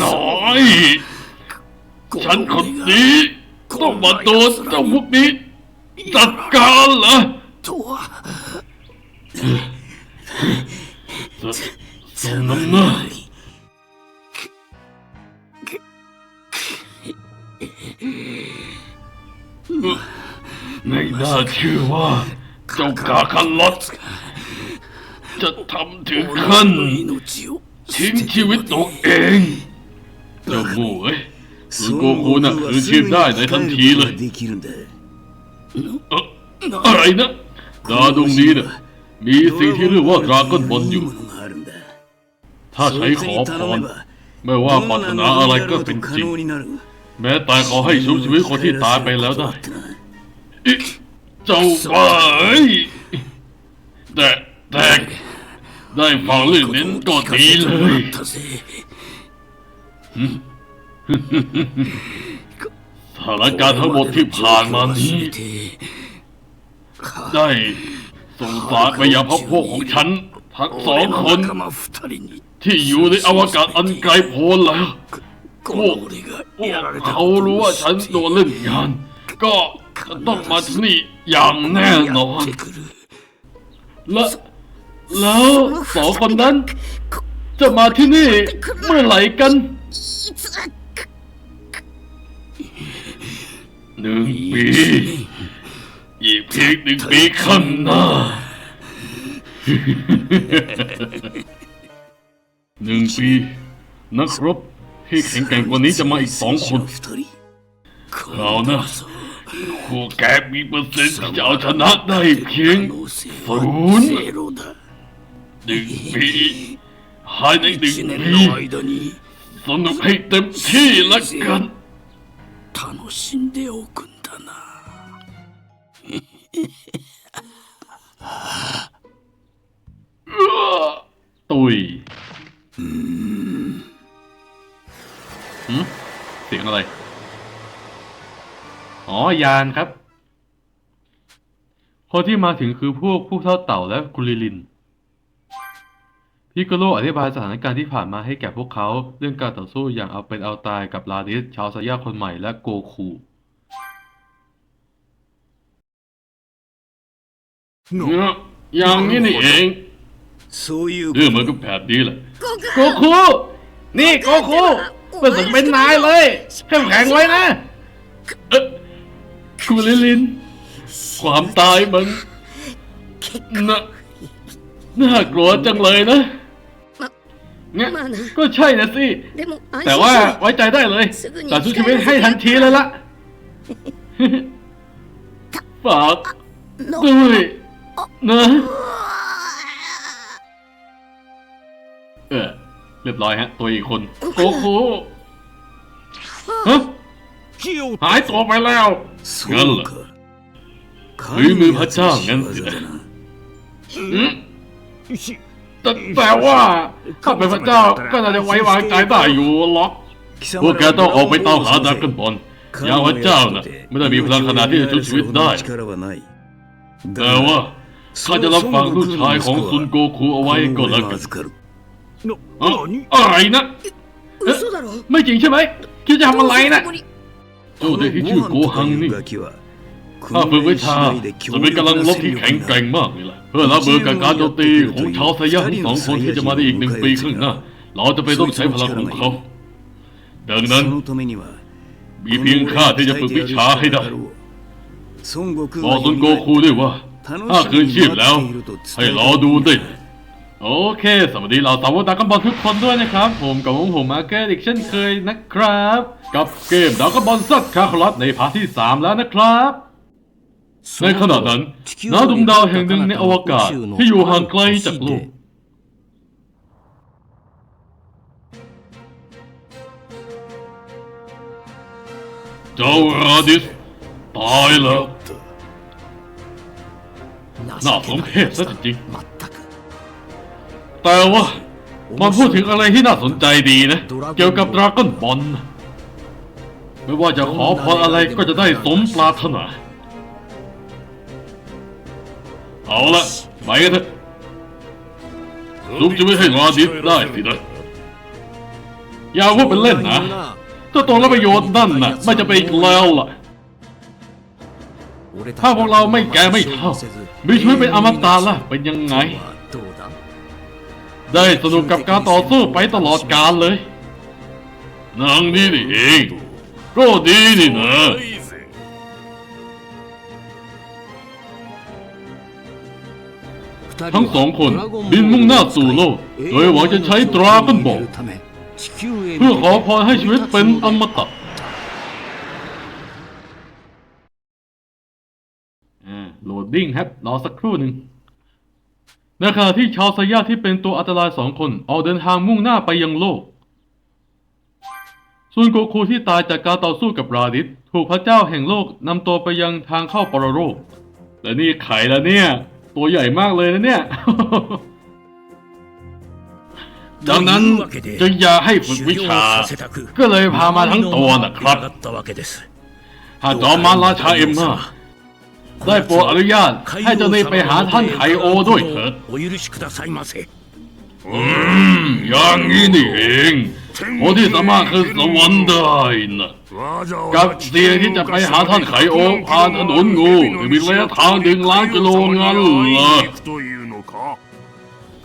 นายฉันคนนี้ต้องมาโดนเจ้าพวกนี้จัดการเหรอตัวสมน้ำหน้าในหน้าชื่อว่าเจ้ากาคันลอตจะทำถึงขั้น ทิ้งชีวิตตัวเองเจ้าโง่เอ้ยคือโกคูน่ะคือเชียบได้ในทันทีเลยอะไรนะดาดวงนี้น่ะมีสิ่งที่เรียกว่าดราก้อนบอลอยู่ ถ้าใช้ขอพรไม่ว่าปรารถนาอะไรก็เป็นจริง แม้ตายขอให้ชุบชีวิตคนที่ตายไปแล้วได้เจ้าบ้าแตกแตก ได้ฟังเรื่องนั้นก็ดีเลยสถานการณ์ทั้งหมดที่ผ่านมานี้ ได้ส่งสารไปยังพักพวกของฉัน ทั้งสองคน ที่อยู่ในอวกาศอันไกลโพ้นแล้วพวกพวกเขารู้ว่าฉันโดนเล่นงาน ก็ต้องมาที่นี่อย่างแน่นอนและ แล้วสองคนนั้น จะมาที่นี่เมื่อไหร่กัน หนึ่งปีอีกเพียงหนึ่งปีข้างหน้า หนึ่งปี นักรบที่แข็งแกร่งกว่านี้จะมาอีกสองคนคราวนะคู่แกมีเปอร์เซ็นต์ที่จะเอาชนะได้เพียงศูนย์ หนึ่งปีภายในหนึ่ง 一年 ปี の間に สนุกให้เต็มที่ละกัน 楽しんでおくんだな ตุยหืมเสียงอะไร อ๋อ ยานครับ คนที่มาถึงคือพวกผู้เท่าเต่าและกุลิลิน พิกโกโลอธิบายสถานการณ์ที่ผ่านมาให้แก่พวกเขา เรื่องการต่อสู้อย่างเอาเป็นเอาตายกับลาดิส ชาวสายาคนใหม่และโกคู เนี่ยอย่างนี้นี่เอง そういうこ เรื่องมันก็แบบนี้แหละ โกคู นี่โกคูเป็นสมเป็นนายเลยเข้มแข็งไว้นะ เอ๊ะกูลิลิน ความตายมันน่าน่ากลัวจังเลยนะ เนี่ย まあな ก็ใช่นะสิ でも安 แต่ 心 ว่า しろ ไว้ใจได้เลยแต่สู้ชีวิตให้ทันทีเลยละฝากด้วยนะ เออ เรียบร้อยฮะ ตัวอีกคน โกคูฮะ 木を หายตัวไปแล้ว そ งั้น う เหรอ か ฝีมือพระเจ้างั้นสิ 神の仕業だな อืม แต่แต่ว่าข้าเป็นพระเจ้าก็น่าจะไว้วางใจได้อยู่หรอกพวกแกต้องออกไปตามหาดาร์นบอลยาพระเจ้านะไม่ได้มีพลังขนาดที่จะช่วยชีวิตได้ แต่ว่าข้าจะรับฟังลูกชายของซุนโกคูเอาไว้ก็แล้วกันอะไรนะ ไม่จริงใช่ไหมคิดจะทำอะไรนะเจ้าเด็กที่ชื่อโกฮังนี่ข้าฝึกวิชาจะเป็นกำลังลบที่แข็งแกร่งมากเลยล่ะ เพื่อรับมือกับการโจมตีของชาวไซยะทั้งสองคนที่จะมาในอีกหนึ่งปีข้างหน้า เราจะไปต้องใช้พลังของเขา ดังนั้น มีเพียงข้าที่จะฝึกวิชาให้ได้บอกซุนโกคูด้วยว่า ถ้าคืนชีพแล้ว ให้รอดูดิโอเค สวัสดีเราสาวดักกันบอลทุกคนด้วยนะครับ ผมกับผมผมมาเกอร์อีกเช่นเคยนะครับ กับเกมดากกับอลซัดคาร์ลอสในภาคทที่ 3 แล้วนะครับ ในขณะนั้นณดวงดาวแห่งหนึ่งในอวกาศที่อยู่ห่างไกลจากโลกเจ้าราดิสตายแล้วน่าสมเพชซะจริง全くๆแต่ว่ามาพูดถึงอะไรที่น่าสนใจดีนะ เกี่ยวกับดราก้อนบอลไม่ว่าจะขอพรอะไรก็จะได้สมปรารถนา เอาละไปกันเถอะลุงจะไม่ให้งอดิสได้สินะอย่าพูดเป็นเล่นนะถ้าตรงแล้วประโยชน์นั่นน่ะไม่จะไปอีกแล้วล่ะ ถ้าพวกเราไม่แก่ไม่เท่ามีชีวิเป็นอมตะล่ะเป็นยังไง ได้สนุกกับการต่อสู้ไปตลอดกาลเลยนางนี่นี่เองก็ดีนี่นะ ทั้งสองคนบินมุ่งหน้าสู่โลก โดยหวังจะใช้ดราก้อนบอลเพื่อขอพรให้ชีวิตเป็นอมตะอ่าโหลดดิ้งครับรอสักครู่หนึ่งในขณะที่ชาวสยาที่เป็นตัวอันตรายสองคนออกเดินทางมุ่งหน้าไปยังโลก ส่วนโกคูที่ตายจากการต่อสู้กับราดิสถูกพระเจ้าแห่งโลกนำตัวไปยังทางเข้าปรโลกและนี่ไข่แล้วเนี่ย ตัวใหญ่มากเลยนะเนี่ยดังนั้นจึงอยากให้ฝึกวิชา ก็เลยพามาทั้งตัวนะครับหากจอมมาราชาเอ็มมาได้โปรดอนุญาตให้เจ้านี่ไปหาท่านไคโอด้วยเถิดอืมอย่างนี้นี่เอง คนที่สามารถขึ้นสวรรค์ได้นะกับเสียที่จะไปหาท่านไขโอผ่านถนนงูที่มีระยะทางหนึ่งล้านกิโลงั้นเหร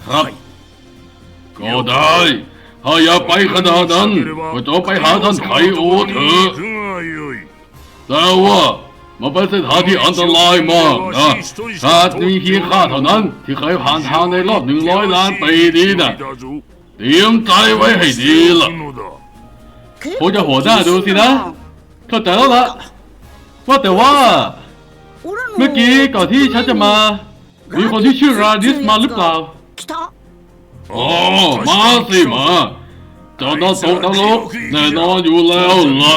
ครับก็ได้ถ้อาไปขนาดนั้นก็จงไปหาท่านไขโอเถอะแต่ว่ามัเป็นสถาที่อันตรายมากนะหากมีเพียงข้าเท่านั้น ที่เคยผ่านทางในรอบหนึ่งร้อยล้านปีนี้นะ เตรียมใจไว้ให้ดีล่ะผมจะหัวหน้าดูสินะ เข้าใจแล้วล่ะ ว่าแต่ว่า เมื่อกี้ก่อนที่ฉันจะมา มีคนที่ชื่อราดิสมาหรือเปล่าอ๋อมาสิมาจอนอนตกตลกแน่นอนอยู่แล้วล่ะ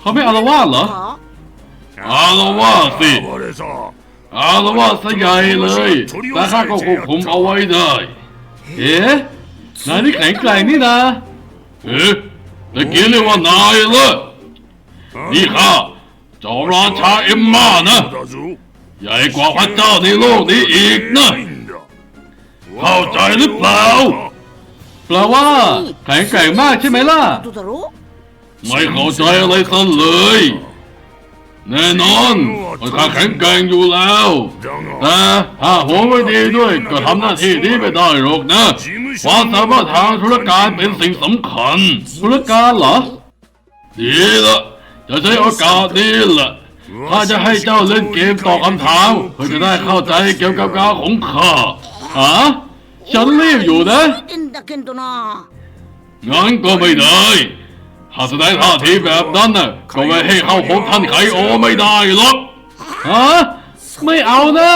เขาไม่อารวาเหรออารวาสิอารวาสใหญ่เลยแต่ข้าก็ควคุมเอาไว้ได้ เอ๊ะ นายนี่แข็งแกร่งนี่นะเอ๊ะตะกี้เรียกว่านายเลยนี่ข้าจอมราชาเอ็มมานะใหญ่กว่าพระเจ้าในโลกนี้อีกนะเข้าใจหรือเปล่าแปลว่าแข็งแกร่งมากใช่ไหมล่ะ ไม่เข้าใจอะไรกันเลย แน่นอนมันขาแข็งแกร่งอยู่แล้วแต่ถ้าผมไม่ดีด้วยก็ทำหน้าที่นี้ไม่ได้หรอกนะความสามารถทางธุรการเป็นสิ่งสำคัญ ธุรการเหรอ ดีละจะใช้โอกาสนี้ละถ้าจะให้เจ้าเล่นเกมตอบคำถามเพื่อจะได้เข้าใจเกี่ยวกับการของข้าฮะฉันรีบอยู่นะงั้นก็ไม่ได้ หากแสดงท่าทีแบบนั้นน่ะก็ไม่ให้เข้าพบท่านไคโอไม่ได้หรอกฮะไม่เอานะ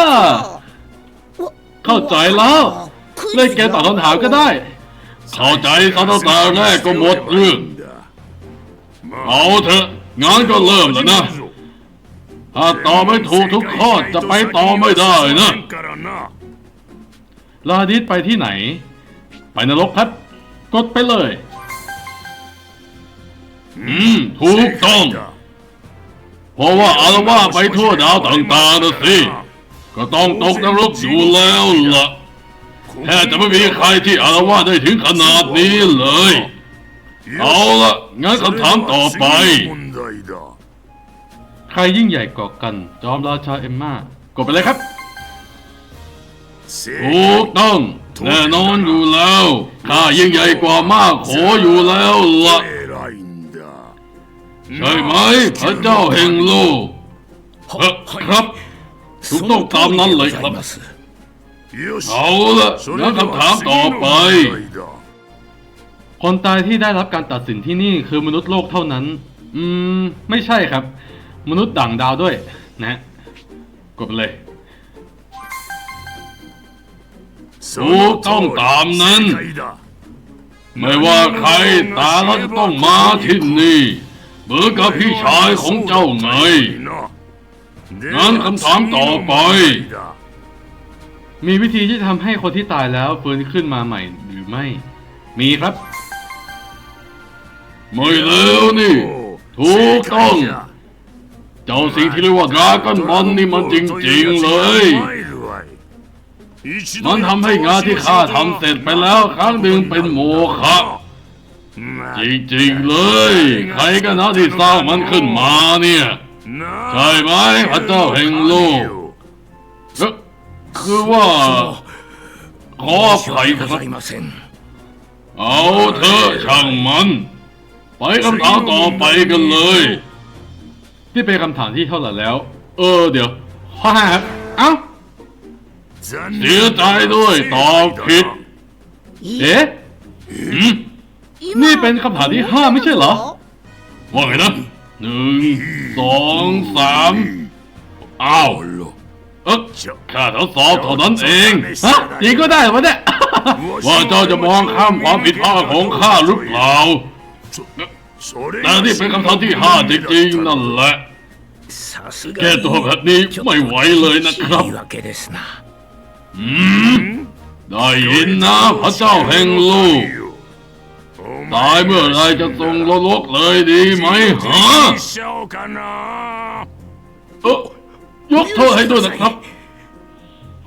เข้าใจแล้วเล่นเกมตอบคำถามก็ได้ เข้าใจซะตั้งแต่ก็หมดเรื่องเอาเถอะงานก็เริ่มแล้วนะถ้าตอบไม่ถูกทุกข้อจะไปต่อไม่ได้นะลาดิสไปที่ไหน ไปนรกครับ กดไปเลย อืม ถูกต้อง เพราะว่าอารวาสไปทั่วดาวต่างๆนะสิ ก็ต้องตกนรกอยู่แล้วล่ะ แทบจะไม่มีใครที่อารวาสได้ถึงขนาดนี้เลย เอาละงั้นคำถามต่อไป ใครยิ่งใหญ่กว่ากัน จอมราชาเอมมากดไปเลยครับถูกต้องแน่นอนอยู่แล้วข้ายิ่งใหญ่กว่ามากโขอยู่แล้วล่ะ ใช่ไหมพระเจ้าแห่งโลกครับถูกต้องตามนั้นเลยครับ เอาละแล้วคำถามต่อไป คนตายที่ได้รับการตัดสินที่นี่คือมนุษย์โลกเท่านั้น อืม ไม่ใช่ครับ มนุษย์ต่างดาวด้วย นะ กดไปเลยถูกต้องตามนั้น ไม่ว่าใครตาเราจะต้องมาที่นี่ เหมือนกับพี่ชายของเจ้าไง งั้นคำถามต่อไป มีวิธีที่ทำให้คนที่ตายแล้วฟื้นขึ้นมาใหม่หรือไม่ มีครับ ไม่เร็วนี่ ถูกต้อง เจ้าสิ่งที่เรียกว่าดราก้อนบอลนี่มันจริงๆเลย มันทำให้งานที่ข้าทำเสร็จไปแล้วครั้งหนึ่งเป็นโมฆะ จริงๆเลย ใครกันนะที่สร้างมันขึ้นมาเนี่ย ใช่ไหมพระเจ้าแห่งโลกเอ๊คือว่า ขอใภัครับเอาเธอช่างมัน ไปคำถามต่อไปกันเลย ที่เป็นคำถามที่เท่าไหร่แล้ว เออเดี๋ยวฮ่อห้าเอ้าเสียใจด้วยตอบผิดเอ๊ะ นี่เป็นคำถามที่ห้าไม่ใช่เหรอ ว่าไงนะหนึ่งสองสามอ้าวเอ๊ะข้าทดสอบเท่านั้นเองฮะจริงก็ได้หวะเนี่ยว่าเจ้าจะมองข้ามความผิดพลาดของข้าหรือเปล่าแต่นี่เป็นคำถามที่ห้าจริงๆนั่นแหละแกตัวแบบนี้ไม่ไหวเลยนะครับอืมได้ยินนะพระเจ้าแห่งลูก ตายเมื่อไรจะตรงโลกเลยดีไหมฮะเออยกโทษให้ด้วยนะครับ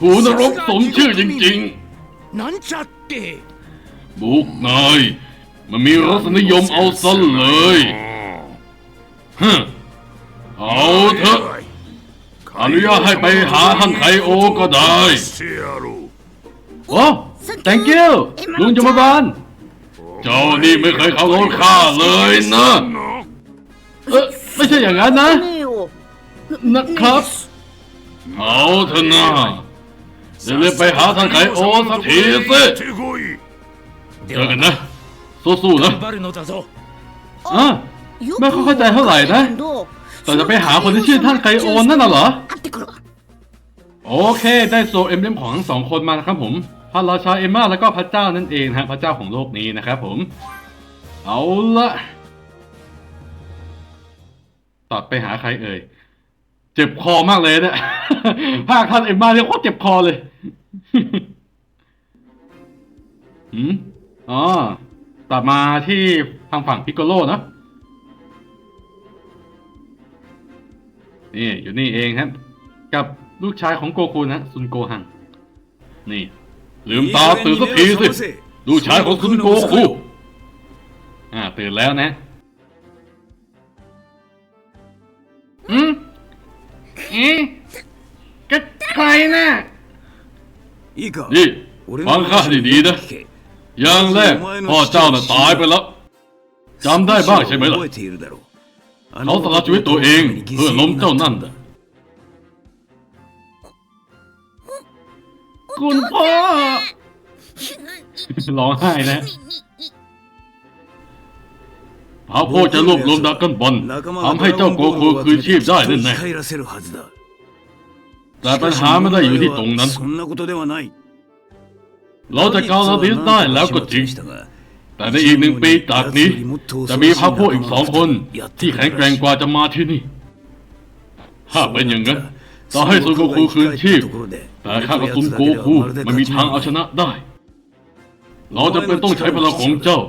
หูนรกสมชื่อจริงๆนั้นจัดเตบุกนายมันมีรสนิยมเอาซะเลยฮึเอาเถอะอนุญาตให้ไปหาท่านไคโอก็ได้ว้ thank you ลุงจุมบาน เจ้านี่ไม่เคยเขาโทษข้าเลยนะเออไม่ใช่อย่างนั้นนะ นะครับ เอาเถอะนะเดี๋ยวไปหาท่านไขโอสักทีสิเจอกันนะ สู้ๆนะอะไม่เข้าใจเท่าไหร่นะแต่จะไปหาคนที่ชื่อท่านไคโอนนั่นเหรอ โอเค ได้โซเอ็มเล่มของทั้งสองคนมานะครับผม พระราชาเอมมาแล้วก็พระเจ้านั่นเองฮะพระเจ้าของโลกนี้นะครับผม เอาละตัดไปหาใครเอ่ย เจ็บคอมากเลยเนี่ยภาคท่านเอมมาเนี่ยโคตรเจ็บคอเลยหืมอ๋อตัดมาที่ทางฝั่งพิกโกโลนะนี่อยู่นี่เองครับ กับลูกชายของโกคูนะซุนโกฮัง นี่ ลืมตาตื่นสักทีสิ ดูชายของคุณโกคุอ่าตื่นแล้วนะ อืมเอ๊ะกใครน่ะนี่ฟังข้าดีๆนะอย่างแรกพ่อเจ้าน่ะตายไปแล้วจำได้บ้างใช่ไหมล่ะ เขาสละชีวิตตัวเองเพื่อล้มเจ้านั่นน่ะ คุณพ่อ ร้องไห้นะพระพ่อจะรวบรวมดากันบอลทำให้เจ้าโกโคคืนชีพได้แน่ๆแต่ปัญหาไม่ได้อยู่ที่ตรงนั้น เราจะกาลาดิสได้แล้วก็จริง แต่ในอีกหนึ่งปีจากนี้ จะมีพระพ่ออีกสองคน ที่แข็งแกร่งกว่าจะมาที่นี่ ถ้าเป็นอย่างนั้นต่อให้โซโกโคคืนชีพ แต่ข้ากับซุนโกคูไม่มีทางเอาชนะได้ เราจะเป็นต้องใช้พลังของเจ้า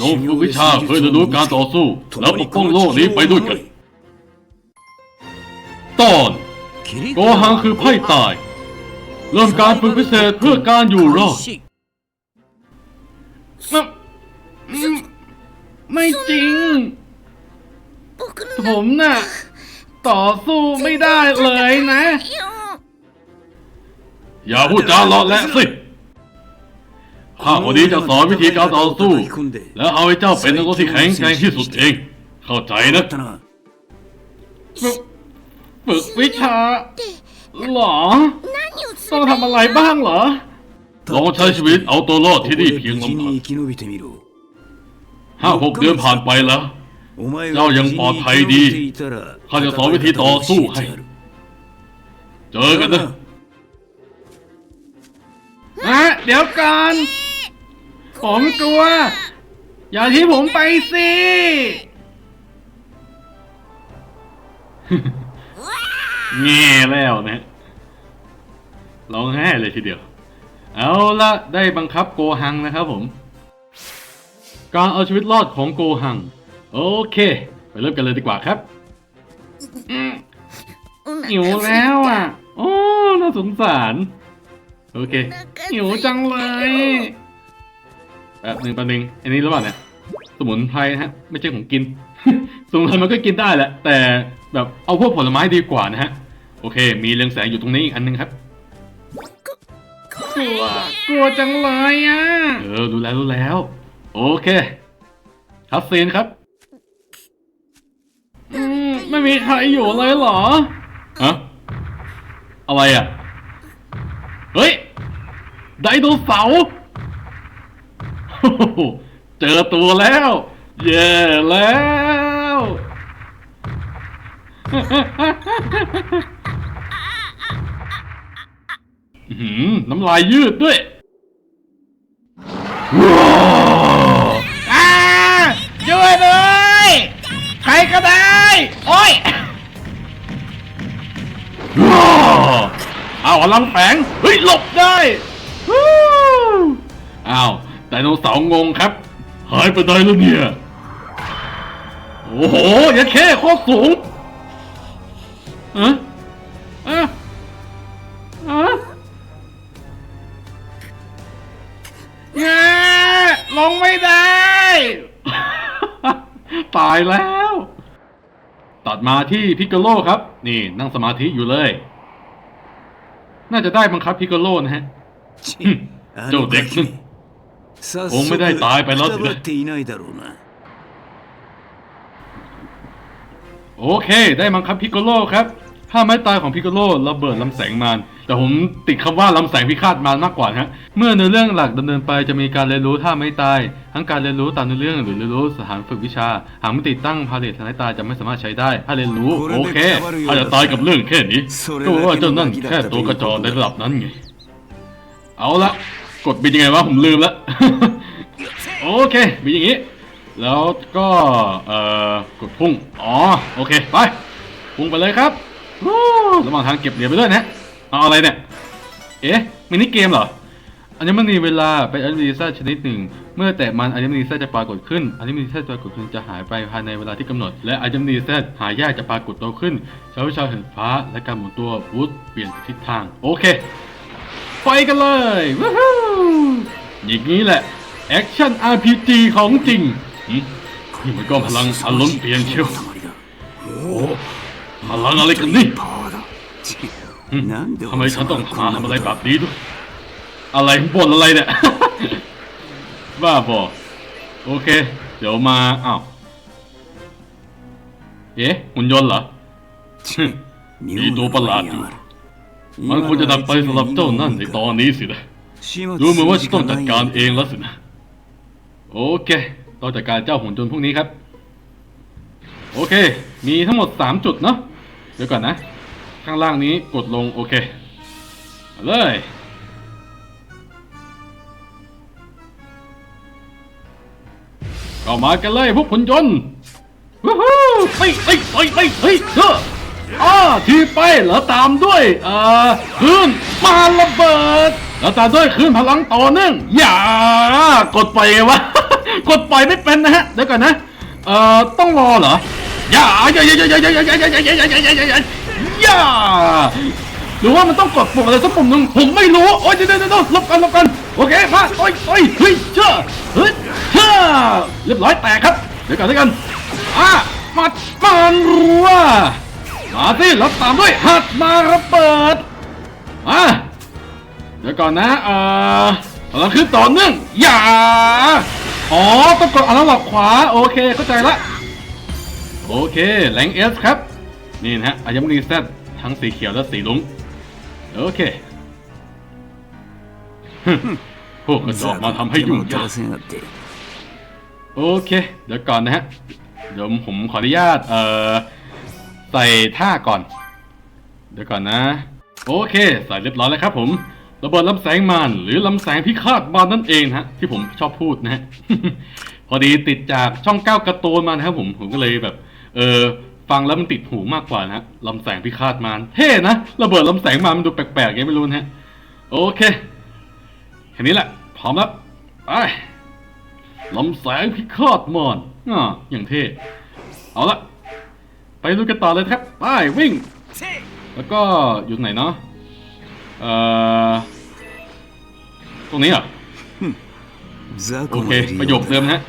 จงฝึกวิชาเพื่อจะรู้การต่อสู้ แล้วปกป้องโลกนี้ไปด้วยกัน ตอนโกหังคือไพ่ตาย เริ่มการฝึกพิเศษเพื่อการอยู่รอดไม่ไม่จริง ผมน่ะ ต่อสู้ไม่ได้เลยนะ อย่าพูดจาเลาะแหละสิข้าคนนี้จะสอนวิธีการต่อสู้ และเอาให้เจ้าเป็นนักรบที่แข็งแกร่งที่สุดเอง เข้าใจนะฝึกวิชาหรอต้องทำอะไรบ้างเหรอลองใช้ชีวิตเอาตัวรอดที่นี่เพียงลำพังห้าหกเดือนผ่านไปแล้ว เจ้ายังปลอดภัยดี ข้าจะสอนวิธีต่อสู้ให้ เจอกันนะ เดี๋ยวก่อน ผมกลัว อย่าที่ผมไปสิ แง่แล้วนะร้องไห้เลยทีเดียว เอาละได้บังคับโกหังนะครับผม การเอาชีวิตรอดของโกหัง โอเค ไปเริ่มกันเลยดีกว่าครับอืมหิวแล้วอะ โอ้ น่าสงสาร โอเคหิวจังเลยแป๊บหนึ่งแป๊บหนึ่งอันนี้หรือเปล่าเนี่ยสมุนไพรนะฮะ ไม่ใช่ของกิน สมุนไพรมันก็กินได้แหละ แต่แบบเอาพวกผลไม้ดีกว่านะฮะ โอเค มีเรืองแสงอยู่ตรงนี้อีกอันนึงครับ กลัว กลัวจังเลยอะ เออ รู้แล้วรู้แล้ว โอเคคัสซีนครับ อืม ไม่มีใครอยู่เลยเหรอ ฮะ อะไรอะ เฮ้ย ไดโนเสาร์โอ้โหเจอตัวแล้ว เย่แล้ว อื้อหือน้ำลายยืดด้วยว้าวอ่าช่วยเลยใครก็ได้ โอ้ยว้าวเอาพลังแฝงเฮ้ย หลบได้วู้ อ้าวไดโนเสาร์งงครับ หายไปได้แล้วเนี่ย โอ้โหอย่าแค่ข้อสูงอะอะอะเงาลงไม่ได้ ตายแล้ว ตัดมาที่พิกโลครับ นี่นั่งสมาธิอยู่เลย น่าจะได้บังคับพิกโลนะฮะ เจ้าเด็กนึง 早速おめでたいペナルティーくたばっていないだろうな โอเค ได้บังคับพิกโกโลครับถ้าไม้ตายของพิกโกโลระเบิดลำแสงมารแต่ผมติดคำว่าลำแสงพิฆาตมารมากกว่านะฮะ เมื่อในอเรื่องหลักดำเนินไปจะมีการเรียนรู้ท่าไม้ตาย ทั้งการเรียนรู้ตามในอเรื่องหรือเรียนรู้สถานฝึกวิชา หากไม่ติดตั้งพาเลททางไม้ตายจะไม่สามารถใช้ได้ ถ้าเรียนรู้ โอเคถ้าจะตายกับเรื่องแค่นี้ ก็ว่าเจ้านั่นแค่ตัวกระจอกในระดับนั้นไง เอาละ กดบินยังไงวะผมลืมละโอเคบินอย่างนี้ แล้วก็ เอ่อกดพุ่ง อ๋อ โอเค ไป พุ่งไปเลยครับระหว่างทางเก็บเหรียญไปด้วยนะเอาอะไรเนี่ย เอ๊ะมินิเกมเหรออัญมณีเวลาเป็นอัญมณีแทรกชนิดหนึ่ง เมื่อแตะมันอัญมณีแทรกจะปรากฏขึ้นอัญมณีแทรกจะปรากฏขึ้นจะหายไปภายในเวลาที่กำหนด และอัญมณีแทรกหายากจะปรากฏตัวขึ้นใช้วิชาเห็นฟ้าและการหมุนตัวบูทเปลี่ยนทิศทาง โอเค ไปกันเลยวู้ฮู้ อย่างนี้แหละ แอคชั่น RPG ของจริงนี่มันก็พลังอันล้นเปลี่ยนเชียวโอ้พลังอะไรกันนี่ทำไมฉันต้องมาทำอะไรแบบนี้ด้วยอะไรบ่นอะไรเนี่ยบ้าบอโอเค เดี๋ยวมาอ้าวเอ๊ะหุ่นยนต์เหรอมีตัวประหลาดอยู่มันควรจะดับไปสำหรับเจ้านั่นในตอนนี้สินะ ดูเหมือว่าจะต้องจัดการเองแล้วสินะ โอเค เราจัดการเจ้าหุ่นจนพวกนี้ครับ โอเค มีทั้งหมด 3 จุดเนาะ เดี๋ยวก่อนนะ ข้างล่างนี้กดลงโอเคเลยก็ามากันเลยพวกหุ่นจนต์วู้ฮู้ไปไปไปไปเฮ้ยเธออ้าทีไปแล้วตามด้วยเอ่อพื้นมาระเบิด แล้วตามด้วยคลื่นพลังต่อเนื่องอย่ากดปล่อยไงวะ กดปล่อยไม่เป็นนะฮะ เดี๋ยวก่อนนะ เอ่อ ต้องรอเหรออย่าอย่าอย่าอย่าอย่าอย่าอย่าอย่าอย่าอย่าอย่าอย่าอย่าอย่าอย่าหรือว่ามันต้องกดปุ่มอะไรสักปุ่มหนึ่งผมไม่รู้ โอ๊ยเดี๋ยวเดี๋ยวเดี๋ยวลบกันลบกัน โอเค มาโอ๊ยโอ๊ยเฮ้ยเชื่อเฮ้ยเชื่อเรียบร้อยแตกครับ เดี๋ยวก่อนเดี๋ยวกันอะมัดมันรัวมาสิแล้วตามด้วยหัดมาระเบิดมา เดี๋ยวก่อนนะเออเราคือต่อเนื่องอย่า อ๋อ ต้องกดอัลวับขวา โอเค เข้าใจละ โอเค แหลงเอสครับ นี่นะฮะอายมรีแซดทั้งสีเขียวและสีลุงโอเคพวกกระจอกมาทำให้ยุ่งยากโอเค เดี๋ยวก่อนนะฮะ เดี๋ยวผมขออนุญาต เอ่อ ใส่ท่าก่อน เดี๋ยวก่อนนะ โอเค ใส่เรียบร้อยแล้วครับผม ระเบิดลำแสงมารหรือลำแสงพิฆาตมารนั่นเองฮะ ที่ผมชอบพูดนะฮะ พอดีติดจากช่องเก้ากร์ตูนมานะครับผมผมก็เลยแบบ เออฟังแล้วมันติดหูมากกว่านะฮะลำแสงพิฆาตมารเท่นะระเบิดลำแสงมารมันดูแปลกๆยังไม่รู้นะฮะโอเคแค่นี้แหละพร้อมแล้วไปลำแสงพิฆาตมารอ่าอย่างเท่เอาละไปดูกันต่อเลยครับไปวิ่ง แล้วก็อยู่ไหนเนาะ เอ่อตรงนี้อะโอเคประโยคเดิมนะ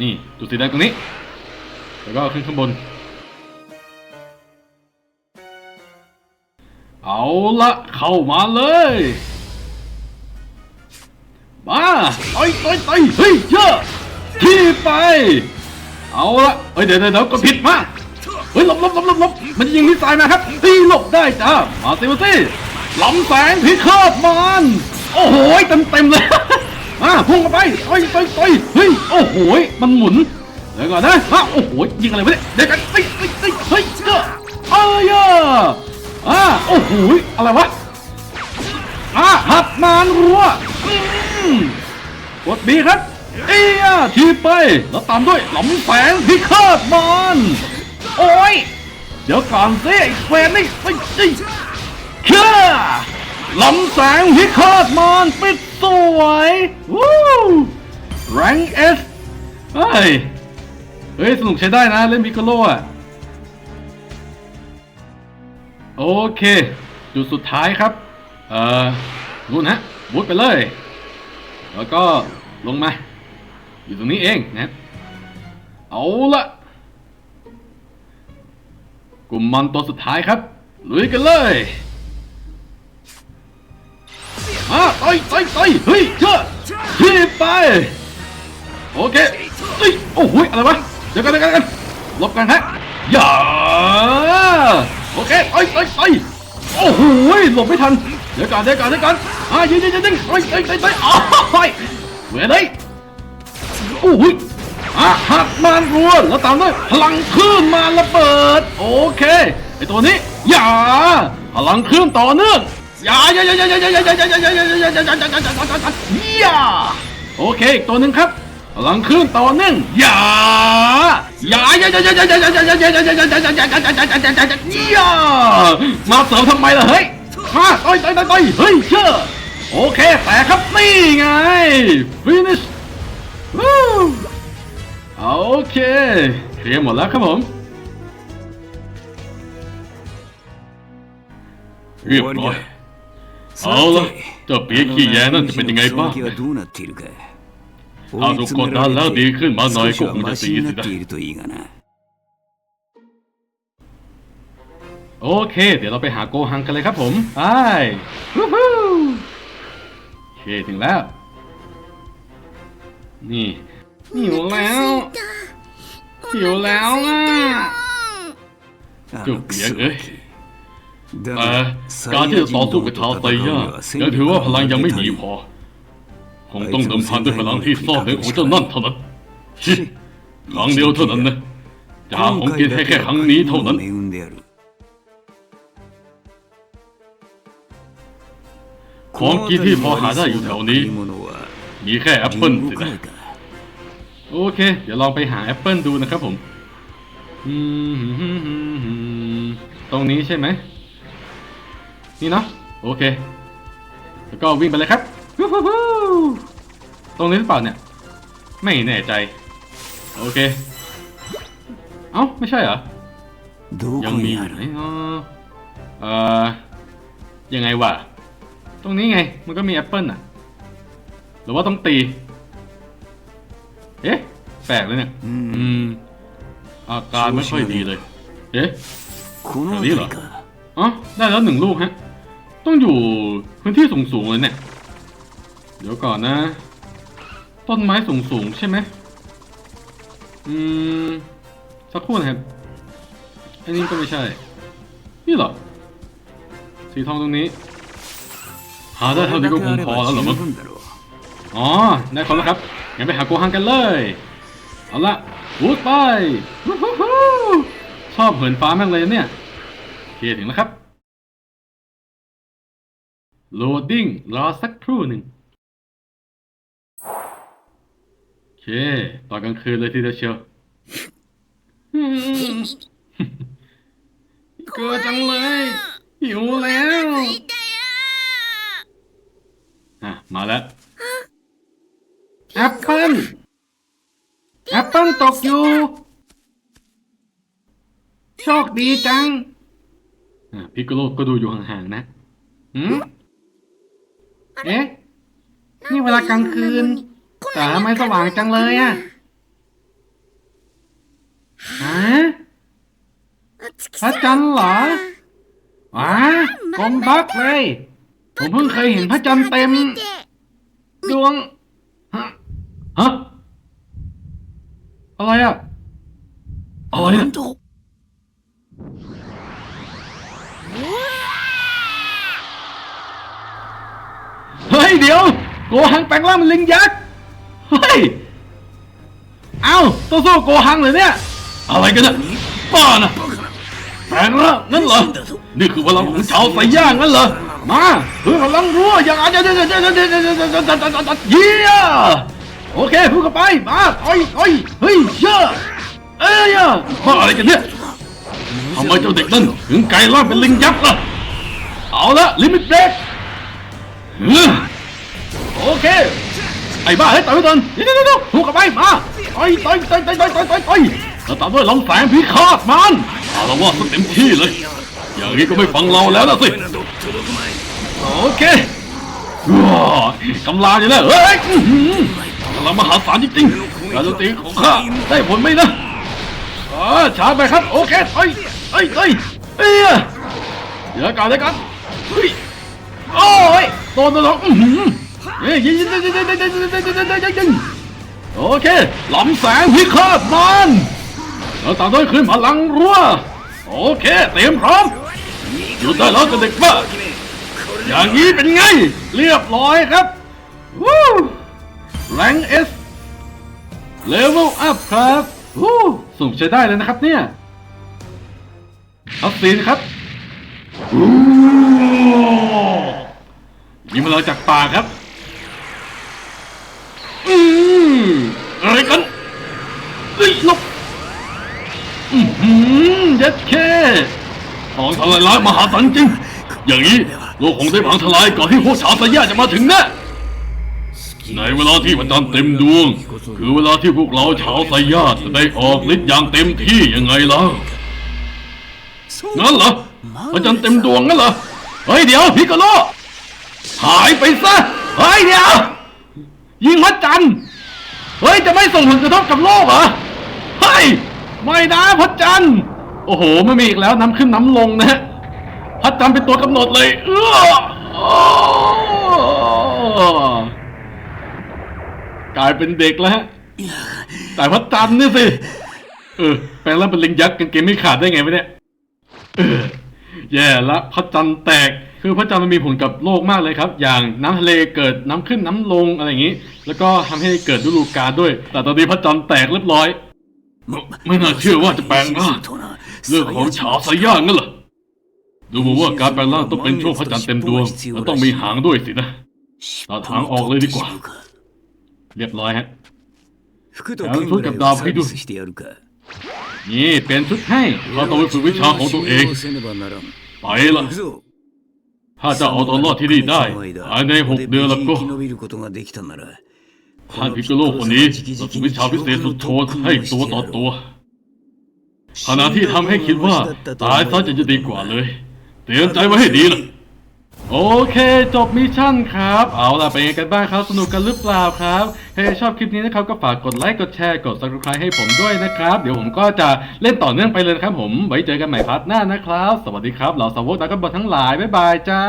นี่จุติดได้ตรงนี้ แล้วก็ขึ้นข้างบน เอาละเข้ามาเลย มาต่อยต่ต่เฮ้ยเยอะที่ไป เอาละเฮ้ยเดี๋ยวเดี๋ยวก็ผิดมาเฮ้ยหลบหลบหลบหลบมันยิงมิสไซล์มาครับตีหลบได้จ้ามาเต็มที่ ลำแสงพิฆาตมันโอ้โหเต็มเต็มๆเลยมาพุ่งเข้าไปต่อยต่อยต่อยเฮ้ยโอ้โหมันหมุนเดี๋ยวก่อนนะฮะโอ้โหยิงอะไรวะเนี่ยเดี๋ยวกันตีตีตีเฮ้ยเจ้าเอ้ยอะอ่าโอ้โหอะไรวะอะหัดมานรัวอืมกดบีครับเอียทีบไปแล้วตามด้วยหลำแสงพิฆาตมารโอ้ยเดี๋ยวก่อนสิไอ้แฟนนี่ไอ้ไอ้ เชื่อลำแสงพิฆาตมารปิดสวยวู้แรงเอสเฮ้ย เฮ้ย สนุกใช้ได้นะ เล่นพิกโลอะ โอเคจุดสุดท้ายครับ เอ่อนู่นฮะวุดไปเลย แล้วก็ลงมา อยู่ตรงนี้เองนะเอาละกลุ่มมันตัวสุดท้ายครับ ลุยกันเลย มาต่อยต่อยต่อยเฮ้ยเชื่อที่ไป โอเคเฮ้ยโอ้โหอะไรวะเดี๋ยวกันเดี๋ยวกันเดี๋ยวกันลบกันฮะอย่าโอเคต่อยต่อยต่อยโอ้โหหลบไม่ทันเดี๋ยวก่อนเดี๋ยวก่อนเดี๋ยวก่อนอ่ายิงยิงยิงยิงเฮ้ยเฮ้ยเฮ้ยเฮ้ยอ๋อเฮ้ยเวรเลยโอ้โหอะหักมานรัวแล้วตามด้วยพลังคลื่นมาระเบิด โอเคไอตัวนี้อย่าพลังคลื่นต่อเนื่อง อย่าอย่าอย่าอย่าอย่าอย่าอย่าอย่าอย่าอย่าอย่าอย่าอย่าอย่าอย่าอย่าอย่าโอเคอีกตัวหนึ่งครับพลังคลื่นต่อเนื่องอย่าอย่าอย่าอย่าอย่าอย่าอย่าอย่าอย่าอย่าอย่าอย่าอย่าอย่าอย่าอย่าอย่าอย่าอย่ามาเสริมทำไมล่ะเฮ้ยมาต่อยต่อยต่อยต่อยเฮ้ยเชื่อโอเคแต่ครับนี่ไง finish โอเคเคลียร์หมดแล้วครับผมเรียบร้อย เอาละเจ้าปีขี้แยนั่นจะเป็นยังไงบ้างถ้าถูกกดดันแล้วดีขึ้นมาหน่อยก็คงจะดีสินะโอเค เดี๋ยวเราไปหาโกหังกันเลยครับผมไปโอเคถึงแล้ว นี่หิวแล้วหิวแล้วอะจุกเบียกเอ้ย แต่การที่จะต่อสู้กับชาวไซย่ายังถือว่าพลังยังไม่ดีพอ คงต้องเดิมพันด้วยพลังที่ซ่อนเร้นของเจ้านั่นเท่านั้นชิครั้งเดียวเท่านั้นนะจะหาของกินให้แค่ครั้งนี้เท่านั้น ของกินที่พอหาได้อยู่แถวนี้ มีแค่แอปเปิลสินะ โอเค เดี๋ยวลองไปหาแอปเปิลดูนะครับผม ตรงนี้ใช่ไหม นี่เนาะโอเค แล้วก็วิ่งไปเลยครับตรงนี้หรือเปล่าเนี่ย ไม่แน่ใจ โอเค เอ้าไม่ใช่เหรอ ยังมีอยู่เอ่อยังไงวะ ตรงนี้ไง มันก็มีแอปเปิลอะ หรือว่าต้องตี เอ๊ะแปลกเลยเนี่ย อืม อาการไม่ค่อยดีเลย เอ๊ะแบบนี้เหรออ๋อได้แล้วหนึ่งลูกฮะ ต้องอยู่พื้นที่สูงสูงเลยเนี่ย เดี๋ยวก่อนนะ ต้นไม้สูงสูงใช่ไหมอืม สักครู่นะครับ อันนี้ก็ไม่ใช่ นี่หรอ สีทองตรงนี้ หาได้เท่านี้ก็คงพอแล้วหรอมั้งอ๋อ ได้คอแล้ครับ งั้นไปหาโกหังกันเลย เอาละวูดไปชอบเหินฟ้ามากเลยเนี่ย โอเค ถึงแล้วครับ โหลดดิ้งรอสักครู่หนึ่งโอเค ตอนกลางคืนเลยทีเดียวเชียวอืมเกิดจังเลยหิวแล้วอะมาแล้วแอปเปิ้ลแอปเปิ้ลตกอยู่ โชคดีจังอะพิกโกโลก็ดูอยู่ห่างๆนะ หืม เอ๊ะนี่เวลากลางคืนแต่ทำไมสว่างจังเลยอะฮะพระจันทร์เหรออ๋อกลมบักเลย ผมเพิ่งเคยเห็นพระจันทร์เต็ม ดวง ฮะ ฮะ อะไรอะอะไรなอะ ยเดี๋ยว โกหังแปลงร่างเป็นลิงยักษ์ เฮ้ย เอ้าต้องสู้โกหังเลยเนี่ย อะไรกันเนี่ยบ้านะแปลงร่างนั่นเหรอ นี่คือพลังของชาวไซย่างนั่นเหรอ มาเพื่อพลังรั้วอย่างอาจจะเยี่ยโอเคพูดกันไป มาต่อยต่อยเฮ้ยเชื่อเอ้ยมาอะไรกันเนี่ยทำไมเจ้าเด็กนั่นถึงกลายร่างเป็นลิงยักษ์ล่ะ เอาละลิมิตเบรก โอเค ไอ้บ้าเฮ้ยต่อยไปก่อนเดี๋ยวเดี๋ยวเดี๋ยวถูกกับไปมาต่อยต่อยต่อยต่อยต่อยต่อยต่อยต่อยแล้วตามด้วยลำแสงพิฆาตมันเอาละว่าซะเต็มที่เลย อย่างนี้ก็ไม่ฟังเราแล้วนะสิ โอเคว้ากำลาอยู่แล้วเฮ้ยกำลังมหาศาลจริงๆการโจมตีของข้าได้ผลไหมนะอ่าช้าไปครับ โอเคเฮ้ยเฮ้ยเฮ้ยเอ้ยเดี๋ยวกันเดี๋ยวกันเฮ้ยโอ้ยโดนโดนอื้อหือ เฮ้ยยิงยิงยิงยิงยิงยิงยิงยิงยิงยิงโอเคลำแสงพิฆาตมันแล้วตามด้วยคืนพลังรั่วโอเค เตรียมพร้อมหยุดได้แล้วกับเด็กบ้าอย่างนี้เป็นไง เรียบร้อยครับวู้แรงเอสเลเวลอัพครับวู้สูงใช้ได้เลยนะครับเนี่ยอัพซีนครับยิงมาเราจากป่าครับ อืมอะไรกันเฮ้ยลบอือหือยัดเคของทลายล้างมหาสันจริง อย่างนี้โลกคงได้พังทลายก่อนที่พวกชาวสยามจะมาถึงแนะในเวลาที่พระจันทร์เต็มดวง คือเวลาที่พวกเราชาวสยาจะได้ออกฤทธิ์อย่างเต็มที่ยังไงล่ะงั้นเหรอพระจันทร์เต็มดวงงั้นเหรอเฮ้ยเดี๋ยวพิกาโลหายไปซะเฮ้ยเดี๋ยว ยิงพระจันทร์เฮ้ย จะไม่ส่งผลกระทบกับโลกเหรอ เฮ้ย ไม่นะพระจันทร์โอ้โห ไม่มีอีกแล้วน้ำขึ้นน้ำลงนะฮะพระจันทร์เป็นตัวกำหนดเลย เออกลายเป็นเด็กแล้วฮะแต่พระจันทร์นี่สิ เออ แปลงร่างเป็นลิงยักษ์กางเกงไม่ขาดได้ไงวะเนี่ย เออ แย่ละพระจันทร์แตก คือพระจันทร์มันมีผลกับโลกมากเลยครับ อย่างน้ำทะเลเกิดน้ำขึ้นน้ำลงอะไรอย่างนี้ แล้วก็ทำให้เกิดฤดูกาลด้วย แต่ตอนนี้พระจันทร์แตกเรียบร้อย ไม่น่าเชื่อว่าจะแปลงร่างเรื่องของชาสายางนั่นเหละดูเมว่าการแปลงร่างต้องเป็นช่วงพระจันทร์เต็มดวงและต้องมีหางด้วยสินะตัดหางออกเลยดีกว่า เรียบร้อยฮะแล้วชุดกับดาวให้ดูนี่เป็นชุดให้เราต้องไปฝึกวิชาของตัวเองไปละ ถ้าจะเอาตอนรอดที่นี่ได้ภายในหกเดือนล้วก็ท่านพิกโลคนนี้จะวิชาพิเศษสุดโชนให้ตัวต่อตัวขณะที่ทำให้คิดว่าตายซะจะจะดีกว่าเลย เตรียมใจไว้ให้ดีล่ะ โอเค จบมิชชั่นครับ เอาล่ะเป็นไงกันบ้างครับสนุกกันหรือเปล่าครับถ้าชอบคลิปนี้นะครับก็ฝากกดไลค์กดแชร์กด subscribe ให้ผมด้วยนะครับ เดี๋ยวผมก็จะเล่นต่อเนื่องไปเลยนะครับผมไว้เจอกันใหม่พาร์ทหน้านะครับ สวัสดีครับเหล่าสาวกดราก้อนบอลทั้งหลายบ๊ายบายจ้า